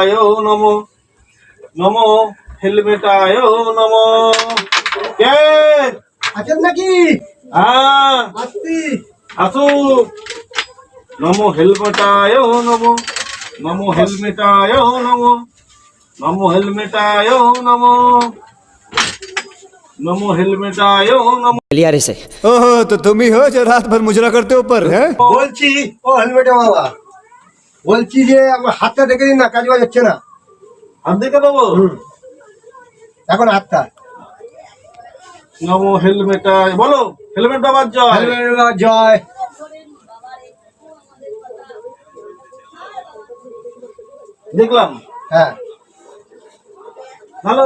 আয় নম নম হেলমেটায় নম কে আছেন নাকি হ্যাঁ আসছি আসু নম হেলমেটায় নম নম হেলমেটায় নম নম হেলমেটায় নম নম হেলমেটায় নম लिया रे से ओहो तो तुम ही हो जो रात भर मुजरा करते हो ऊपर है বলছি ও হেলমেটে বাবা বলছি যে আমার হাতটা দেখে দিন না কাজ বাজ হচ্ছে না। হাত দেখে দেবো। এখন হাতটা। নম হেলমেটায় বলো হেলমেট বাবার জয়। হেলমেট জয়। দেখলাম। হ্যাঁ। ভালো?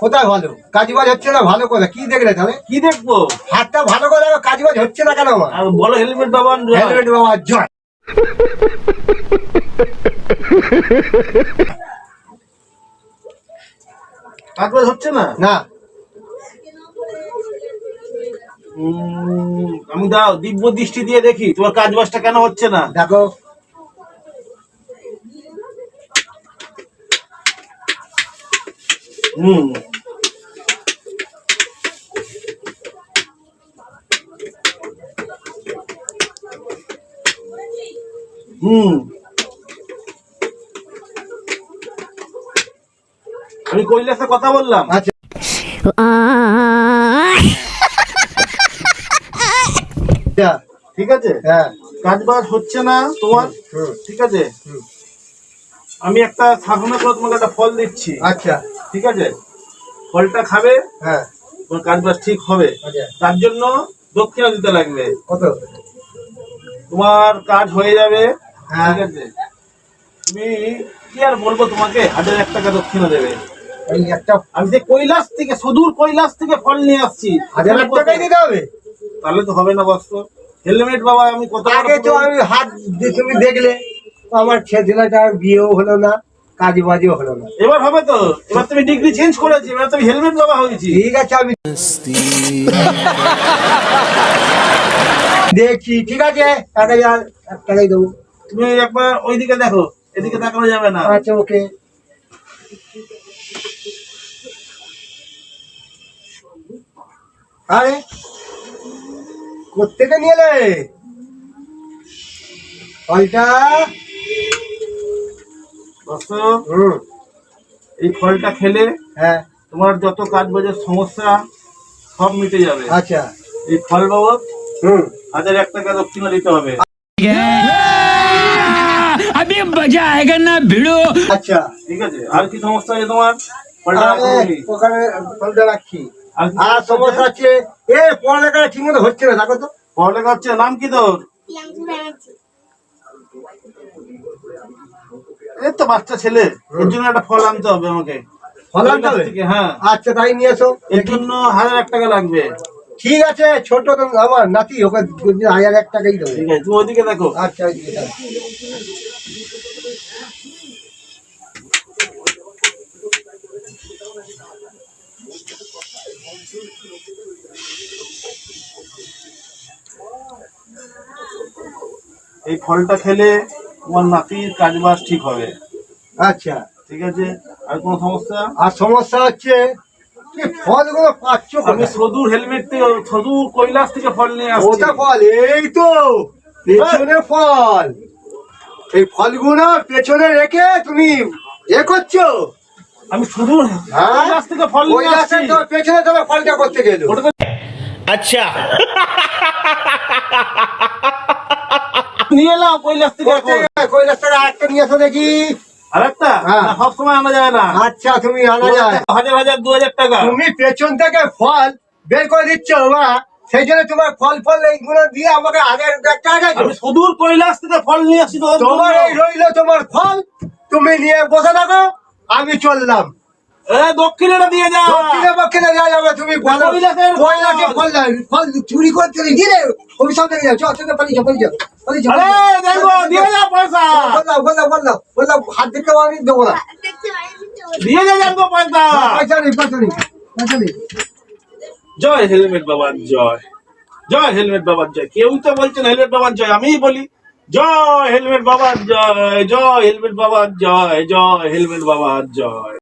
কোথায় ভালো? কাজ বাজ হচ্ছে না ভালো কথা। কি দেখলে তাহলে? কি দেখব? হাতটা ভালো করে কাজ বাজ হচ্ছে না কেন বলো হেলমেট বাবার হেলমেট বাবা জয়। হচ্ছে না? না। উম, আমি দাও দিব্য দৃষ্টি দিয়ে দেখি তোমার কাজ বাজটা কেন হচ্ছে না? দেখো। হুম। হুম। আমি কৈলাসে কথা বললাম। আচ্ছা। আচ্ছা, ঠিক আছে? হ্যাঁ। কাজ বাজ হচ্ছে না তোমার? ঠিক আছে। আমি একটা সাধনা করে তোমাকে একটা ফল দিচ্ছি। আচ্ছা। ঠিক আছে? ফলটা খাবে? হ্যাঁ। তোমার কাজ বাজ ঠিক হবে। আচ্ছা। তার জন্য দক্ষিণা দিতে লাগবে। কত? তোমার কাজ হয়ে যাবে। ঠিক আছে। তুমি কি আর বলব তোমাকে? হাজার এক টাকা দক্ষিণা দেবে। এই একটা আমি যে কৈলাস থেকে সুদূর কৈলাস থেকে ফল নিয়ে আসছি। হাজার এক টাকাই দিতে হবে? তাহলে তো হবে না বস্ত হেলমেট বাবা আমি কত আগে তো আমি হাত তুমি দেখলে আমার ছেলেটা বিয়েও হলো না কাজ বাজও হলো না। এবার হবে তো। এবার তুমি ডিগ্রি চেঞ্জ করেছি এবার তুমি হেলমেট বাবা হয়েছি। ঠিক আছে আমি দেখছি ঠিক আছে এক হাজার এক টাকাই দেবো। তুমি একবার ওইদিকে দেখো এদিকে তাকানো যাবে না। আচ্ছা ওকে। আরে কোথেকে নিয়ে এলে? ফলটা? হুম। এই ফলটা খেলে হ্যাঁ। তোমার যত কাজ বাজের সমস্যা সব মিটে যাবে। আচ্ছা। এই ফল বাবদ হুম। হাজার এক টাকা দক্ষিণা দিতে হবে। अभी मजा आएगा ना भिड़ो আচ্ছা ঠিক আছে আর কি সমস্যা আছে তোমার ফলটা আরে, রাখুনি। ওখানে ফলটা রাখছি আর কি আর সমস্যা আছে এ পড়ালেখাটা ঠিক মতো হচ্ছে না দেখো তো পড়ালেখা হচ্ছে নাম কি তোর প্রিয়াঙ্কু ব্যানার্জি এই তো বাচ্চা ছেলে এর জন্য একটা ফল আনতে হবে আমাকে ফল আনতে হবে? থেকে, হ্যাঁ আচ্ছা তাই নিয়ে এসো এর জন্য হাজার এক টাকা লাগবে ঠিক আছে ছোট তো আমার নাতি ওকে হাজার এক টাকাই দেবো ঠিক আছে তুমি ওইদিকে দেখো আচ্ছা ওইদিকে দাও। এই ফলটা খেলে তোমার নাতির কাজ বাজ ঠিক হবে। আচ্ছা। ঠিক আছে? আর কোনো সমস্যা? আর সমস্যা হচ্ছে ফলগুলো পাচ্ছ আমি? সদূর হেলমেট থেকে সদূর কৈলাস থেকে ফল নিয়ে আসছি। ওটা ফল এই তো পেছনে ফল। এই ফলগুলো পেছনে রেখে তুমি এ করছ? আমি সুদূর হ্যাঁ? কৈলাস থেকে ফল নিয়ে আসছি। পেছনে তোমার ফলটা করতে গেলো। তো নিয়ে এলাম কৈলাস থেকে গেলে কৈলাসটার আরেকটা নিয়ে এসো দেখি। আর একটা হ্যাঁ। সব সময় আনা যায় না। আচ্ছা তুমি আনা যায়। হাজার হাজার দু হাজার টাকা। তুমি পেছন থেকে ফল বের করে দিচ্ছ বা সেই জন্য তোমার ফল ফল এইগুলো দিয়ে আমাকে হাজার টাকা আমি সুদূর কৈলাস থেকে ফল নিয়ে আসছি তোমার এই। রইল তোমার ফল তুমি নিয়ে বসে থাকো আমি চললাম। এ, দক্ষিণেটা দিয়ে যা। দক্ষিণে দেওয়া যাবে তুমি। কৈলাসে ফল। ফল চুরি করতে নেই গিয়ে অভিশাপ দেখে যাও চল চল পালিয়ে যাও পালিয়ে যাও পালিয়ে যাও। আরে দেখব দিয়ে যা পয়সা। বললাম বললাম বললাম বললাম হাত দিতে দেবো না। দিয়ে যা জানব পয়সা। পয়সা নেই পয়সা নেই পয়সা নেই। জয় হেলমেট বাবার জয়। জয় হেলমেট বাবার জয়। কেউ তো বলছে না হেলমেট বাবার জয়, আমিই বলি, জয় হেলমেট বাবার জয় জয় হেলমেট বাবার জয় জয় হেলমেট বাবার জয়।